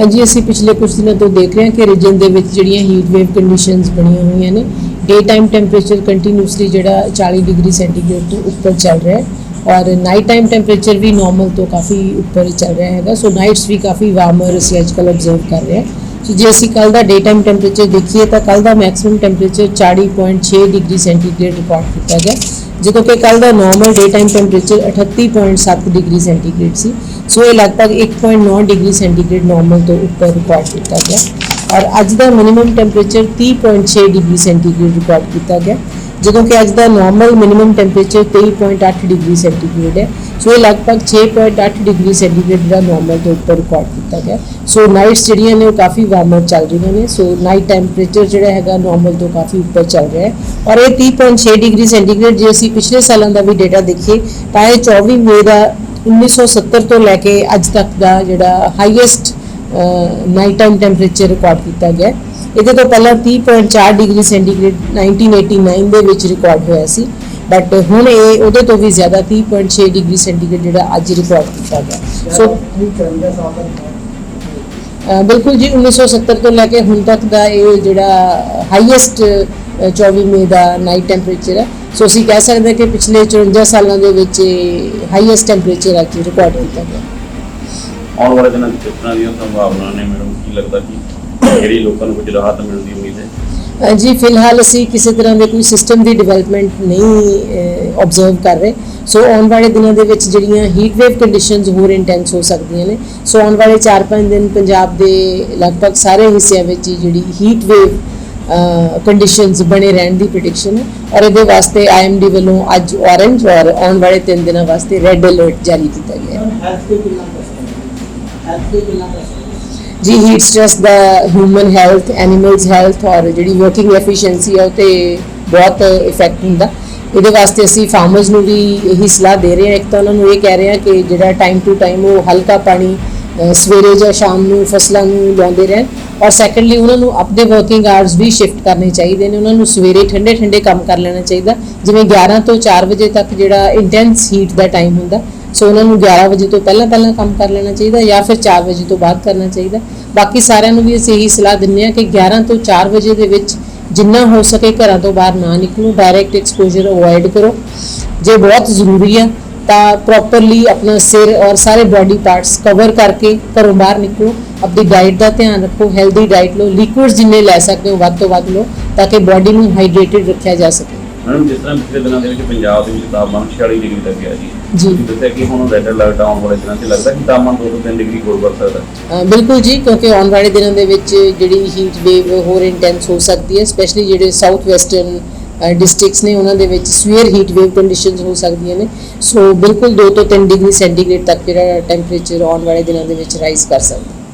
ਹਾਂਜੀ ਅਸੀਂ ਪਿਛਲੇ ਕੁਝ ਦਿਨਾਂ ਤੋਂ ਦੇਖ ਰਹੇ ਹਾਂ ਕਿ ਰੀਜਨ ਦੇ ਵਿੱਚ ਜਿਹੜੀਆਂ ਹੀਟ ਵੇਵ ਕੰਡੀਸ਼ਨਸ ਬਣੀਆਂ ਹੋਈਆਂ ਨੇ ਡੇ ਟਾਈਮ ਟੈਂਪਰੇਚਰ ਕੰਟੀਨਿਊਸਲੀ ਜਿਹੜਾ 40 ਡਿਗਰੀ ਸੈਂਟੀਗ੍ਰੇਡ ਤੋਂ ਉੱਪਰ ਚੱਲ ਰਿਹਾ ਹੈ ਔਰ ਨਾਈਟ ਟਾਈਮ ਟੈਂਪਰੇਚਰ ਵੀ ਨਾਰਮਲ ਤੋਂ ਕਾਫੀ ਉੱਪਰ ਚੱਲ ਰਿਹਾ ਹੈਗਾ ਸੋ ਨਾਈਟਸ ਵੀ ਕਾਫੀ ਵਾਰਮਰ ਅਸੀਂ ਅੱਜ ਅੱਜਕੱਲ ਆਬਜ਼ਰਵ ਕਰ ਰਹੇ ਹਾਂ। ਸੋ ਜੇ ਅਸੀਂ ਕੱਲ ਦਾ ਡੇ ਟਾਈਮ ਟੈਂਪਰੇਚਰ ਦੇਖੀਏ ਤਾਂ ਕੱਲ ਦਾ maximum temperature 40.6 degree centigrade record ਕੀਤਾ ਗਿਆ, ਜਦੋਂ ਕਿ ਕੱਲ ਦਾ normal day time temperature 38.7 degree centigrade ਸੀ। ਸੋ ਇਹ ਲਗਭਗ 1.9 ਡਿਗਰੀ ਸੈਂਟੀਗ੍ਰੇਡ ਨਾਰਮਲ ਤੋਂ ਉੱਪਰ ਰਿਕਾਰਡ ਕੀਤਾ ਗਿਆ ਔਰ ਅੱਜ ਦਾ minimum temperature 30.6 degree centigrade record ਕੀਤਾ ਗਿਆ ਜਦੋਂ ਕਿ ਅੱਜ ਦਾ normal minimum temperature 23.8 degree centigrade ਹੈ ਸੋ ਇਹ ਲਗਭਗ 6.8 ਡਿਗਰੀ ਸੈਂਟੀਗ੍ਰੇਡ ਦਾ ਨਾਰਮਲ ਤੋਂ ਉੱਪਰ ਰਿਕਾਰਡ ਕੀਤਾ ਗਿਆ ਸੋ ਨਾਈਟਸ ਜਿਹੜੀਆਂ ਨੇ ਉਹ ਕਾਫੀ ਵਾਰਮਰ ਚੱਲ ਰਹੀਆਂ ਨੇ ਸੋ ਨਾਈਟ ਟੈਂਪਰੇਚਰ ਜਿਹੜਾ ਹੈਗਾ ਨਾਰਮਲ ਤੋਂ ਕਾਫੀ ਉੱਪਰ ਚੱਲ ਰਿਹਾ ਹੈ ਔਰ ਇਹ 30.6 ਡਿਗਰੀ ਸੈਂਟੀਗ੍ਰੇਡ ਜੇ ਅਸੀਂ ਪਿਛਲੇ ਸਾਲਾਂ ਦਾ ਵੀ ਡਾਟਾ ਦੇਖੀਏ ਤਾਂ ਇਹ 24 ਮਈ ਦਾ 1970 ਤੋਂ ਲੈ ਕੇ ਅੱਜ ਤੱਕ ਦਾ ਜਿਹੜਾ highest night time temperature record ਕੀਤਾ ਗਿਆ ਇਹਦੇ ਤੋਂ ਪਹਿਲਾਂ 30.4 ਡਿਗਰੀ ਸੈਂਟੀਗ੍ਰੇਡ 1989 ਦੇ ਵਿੱਚ ਰਿਕਾਰਡ ਹੋਇਆ ਸੀ। ਬਟ ਹੁਣ ਇਹ ਉਹਦੇ ਤੋਂ ਵੀ ਜ਼ਿਆਦਾ 30.6 ਡਿਗਰੀ ਸੈਂਟੀਗ੍ਰੇਡ ਜਿਹੜਾ ਅੱਜ ਰਿਕਾਰਡ ਕੀਤਾ ਗਿਆ। ਸੋ ਬਿਲਕੁਲ ਜੀ 1970 ਤੋਂ ਲੈ ਕੇ ਹੁਣ ਤੱਕ ਦਾ ਇਹ ਜਿਹੜਾ ਹਾਈਐਸਟ 24 ਮਈ ਦਾ ਨਾਈਟ ਟੈਂਪਰੇਚਰ ਹੈ। ਸੋ ਅਸੀਂ ਕਹਿ ਸਕਦੇ ਹਾਂ ਕਿ ਪਿਛਲੇ 54 ਸਾਲਾਂ ਦੇ ਵਿੱਚ ਹਾਈਐਸਟ ਟੈਂਪਰੇਚਰ ਅੱਜ ਰਿਕਾਰਡ ਕੀਤਾ ਗਿਆ ਆਉਣ ਵਾਲੇ ਦਿਨਾਂ ਵਿੱਚ ਤਰ੍ਹਾਂ ਦੀਆਂ ਸੰਭਾਵਨਾ ਨੇ ਮੈਡਮ ਕੀ ਲੱਗਦਾ ਕਿ ਜਿਹੜੀ ਲੋਕਾਂ ਨੂੰ ਕੁਝ ਰਾਹਤ ਮਿਲਣ ਦੀ ਉਮੀਦ ਹੈ? ਜੀ ਫਿਲਹਾਲ ਅਸੀਂ ਕਿਸੇ ਤਰ੍ਹਾਂ ਦੇ ਕੋਈ ਸਿਸਟਮ ਦੀ ਡਿਵੈਲਪਮੈਂਟ ਨਹੀਂ ਆਬਜ਼ਰਵ ਕਰ ਰਹੇ। ਸੋ ਆਉਣ ਵਾਲੇ ਦਿਨਾਂ ਦੇ ਵਿੱਚ ਜਿਹੜੀਆਂ ਹੀਟ ਵੇਵ ਕੰਡੀਸ਼ਨਸ ਹੋਰ ਇੰਟੈਂਸ ਹੋ ਸਕਦੀਆਂ ਨੇ। ਸੋ ਆਉਣ ਵਾਲੇ 4-5 ਦਿਨ ਪੰਜਾਬ ਦੇ ਲਗਭਗ ਸਾਰੇ ਹਿੱਸਿਆਂ ਵਿੱਚ ਜਿਹੜੀ ਹੀਟ ਵੇਵ ਕੰਡੀਸ਼ਨਸ ਬਣੇ ਰਹਿਣ ਦੀ ਪ੍ਰੈਡਿਕਸ਼ਨ ਹੈ ਔਰ ਇਹਦੇ ਵਾਸਤੇ ਆਈਐਮਡੀ ਵੱਲੋਂ ਅੱਜ ਔਰੇਂਜ ਔਰ ਆਉਣ ਵਾਲੇ 3 ਦਿਨਾਂ ਵਾਸਤੇ ਰੈੱਡ ਅਲਰਟ ਜਾਰੀ ਕੀਤਾ ਗਿਆ ਹੈ। ਜੀ ਹੀਟ ਸਟ੍ਰੈਸ ਦਾ ਹਿਊਮਨ ਹੈਲਥ ਐਨੀਮਲਸ ਹੈਲਥ ਔਰ ਜਿਹੜੀ ਵਰਕਿੰਗ ਐਫੀਸ਼ੀਐਂਸੀ ਹੈ ਉਹ ਤੇ ਬਹੁਤ ਇਫੈਕਟ ਹੁੰਦਾ। ਇਹਦੇ ਵਾਸਤੇ ਅਸੀਂ ਫਾਰਮਰਸ ਨੂੰ ਵੀ ਇਹੀ ਸਲਾਹ ਦੇ ਰਹੇ ਹਾਂ। ਇੱਕ ਤਾਂ ਉਹਨਾਂ ਨੂੰ ਇਹ ਕਹਿ ਰਹੇ ਹਾਂ ਕਿ ਜਿਹੜਾ ਟਾਈਮ ਟੂ ਟਾਈਮ ਉਹ ਹਲਕਾ ਪਾਣੀ ਸਵੇਰੇ ਜਾਂ ਸ਼ਾਮ ਨੂੰ ਫਸਲਾਂ ਨੂੰ ਲਾਉਂਦੇ ਰਹਿਣ। ਔਰ ਸੈਕੰਡਲੀ ਉਹਨਾਂ ਨੂੰ ਆਪਣੇ ਵਰਕਿੰਗ ਆਵਰਸ ਵੀ ਸ਼ਿਫਟ ਕਰਨੇ ਚਾਹੀਦੇ ਨੇ, ਉਹਨਾਂ ਨੂੰ ਸਵੇਰੇ ਠੰਡੇ ਠੰਡੇ ਕੰਮ ਕਰ ਲੈਣਾ ਚਾਹੀਦਾ, ਜਿਵੇਂ 11 ਤੋਂ 4 ਵਜੇ ਤੱਕ ਜਿਹੜਾ ਇੰਟੈਂਸ ਹੀਟ ਦਾ ਟਾਈਮ ਹੁੰਦਾ, ਸੋ ਉਹਨਾਂ ਨੂੰ 11 ਵਜੇ ਤੋਂ ਪਹਿਲਾਂ ਪਹਿਲਾਂ ਕੰਮ ਕਰ ਲੈਣਾ ਚਾਹੀਦਾ ਜਾਂ ਫਿਰ 4 ਵਜੇ ਤੋਂ ਬਾਅਦ ਕਰਨਾ ਚਾਹੀਦਾ। ਬਾਕੀ ਸਾਰਿਆਂ ਨੂੰ ਵੀ ਅਸੀਂ ਇਹੀ ਸਲਾਹ ਦਿੰਦੇ ਹਾਂ ਕਿ 11 ਤੋਂ 4 ਵਜੇ ਦੇ ਵਿੱਚ ਜਿੰਨਾ ਹੋ ਸਕੇ ਘਰਾਂ ਤੋਂ ਬਾਹਰ ਨਾ ਨਿਕਲੋ ਡਾਇਰੈਕਟ ਐਕਸਪੋਜ਼ਰ ਅਵੋਇਡ ਕਰੋ। ਜੇ ਬਹੁਤ ਜ਼ਰੂਰੀ ਆ ਤਾਂ ਪ੍ਰੋਪਰਲੀ ਆਪਣਾ ਸਿਰ ਔਰ ਸਾਰੇ ਬਾਡੀ ਪਾਰਟਸ ਕਵਰ ਕਰਕੇ ਘਰੋਂ ਬਾਹਰ ਨਿਕਲੋ। ਆਪਣੀ ਡਾਈਟ ਦਾ ਧਿਆਨ ਰੱਖੋ ਹੈਲਦੀ ਡਾਈਟ ਲਓ ਲਿਕੁਇਡਸ ਜਿੰਨੇ ਲੈ ਸਕਦੇ ਹੋ ਵੱਧ ਤੋਂ ਵੱਧ ਲਓ ਤਾਂ ਕਿ ਬਾਡੀ ਨੂੰ ਹਾਈਡਰੇਟਡ ਰੱਖਿਆ ਜਾ ਸਕੇ। ਮੈਡਮ ਜਿਸ ਤਰ੍ਹਾਂ ਪਿਛਲੇ ਦਿਨਾਂ ਦੇ ਵਿੱਚ ਪੰਜਾਬ ਦੇ ਵਿੱਚ ਤਾਪਮਾਨ 46 ਡਿਗਰੀ ਤੱਕ ਗਿਆ ਜੀ। ਜੀ। ਦੱਸਿਆ ਕਿ ਹੁਣ ਰੈੱਡ ਅਲਰਟ ਵਾਲੇ ਦਿਨਾਂ 'ਚ ਲੱਗਦਾ ਕਿ ਤਾਪਮਾਨ 2 ਤੋਂ 3 ਡਿਗਰੀ ਹੋਰ ਵੱਧ ਸਕਦਾ। ਬਿਲਕੁਲ ਜੀ ਕਿਉਂਕਿ ਆਉਣ ਵਾਲੇ ਦਿਨਾਂ ਦੇ ਵਿੱਚ ਜਿਹੜੀ ਹੀਟ ਵੇਵ ਹੋਰ ਇੰਟੈਂਸ ਹੋ ਸਕਦੀ ਹੈ ਸਪੈਸ਼ਲੀ ਜਿਹੜੇ ਸਾਊਥ ਵੈਸਟਰਨ ਡਿਸਟ੍ਰਿਕਟਸ ਨੇ ਉਹਨਾਂ ਦੇ ਵਿੱਚ ਸਵੀਅਰ ਹੀਟ ਵੇਵ ਕੰਡੀਸ਼ਨਸ ਹੋ ਸਕਦੀਆਂ ਨੇ। ਸੋ ਬਿਲਕੁਲ 2 ਤੋਂ 3 ਡਿਗਰੀ ਸੈਂਟੀਗ੍ਰੇਡ ਤੱਕ ਜਿਹੜਾ ਟੈਂਪਰੇਚਰ ਆਉਣ ਵਾਲੇ ਦਿਨਾਂ ਦੇ ਵਿੱਚ ਰਾਈਜ਼ ਕਰ ਸਕਦਾ।